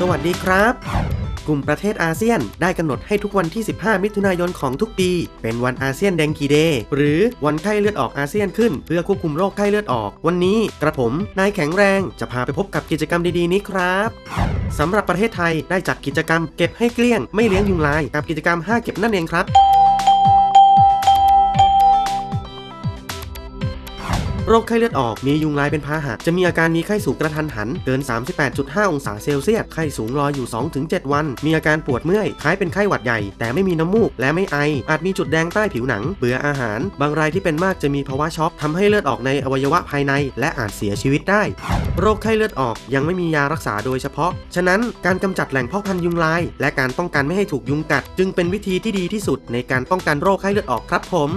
สวัสดีครับ กลุ่มประเทศอาเซียนได้กำหนดให้ทุกวันที่ 15 มิถุนายนของทุกปี เป็นวันอาเซียนแดงกีเดย์หรือวันไข้เลือดออกอาเซียนขึ้น เพื่อควบคุมโรคไข้เลือดออก วันนี้กระผมนายแข็งแรงจะพาไปพบกับกิจกรรมดีๆนี้ครับสำหรับประเทศไทยได้จัดกิจกรรมเก็บให้เกลี้ยงไม่เลี้ยงยุงลายกับกิจกรรม 5 เก็บนั่นเองครับ โรคไข้เลือดออกมียุงลายเป็นพาหะ จะมีอาการมีไข้สูงกระทันหัน เกิน 38.5 องศาเซลเซียส ไข้สูงรออยู่ 2-7 วัน มีอาการปวดเมื่อย คล้ายเป็นไข้หวัดใหญ่ แต่ไม่มีน้ำมูก และไม่ไอ อาจมีจุดแดงใต้ผิวหนัง เบื่ออาหาร บางรายที่เป็นมากจะมีภาวะช็อกทำให้เลือดออกในอวัยวะภายใน และอาจเสียชีวิตได้ โรคไข้เลือดออกยังไม่มียารักษาโดยเฉพาะ ฉะนั้นการกำจัดแหล่งเพาะพันธุ์ยุงลาย และการป้องกันไม่ให้ถูกยุงกัด จึงเป็นวิธีที่ดีที่สุดในการป้องกันโรคไข้เลือดออกครับผม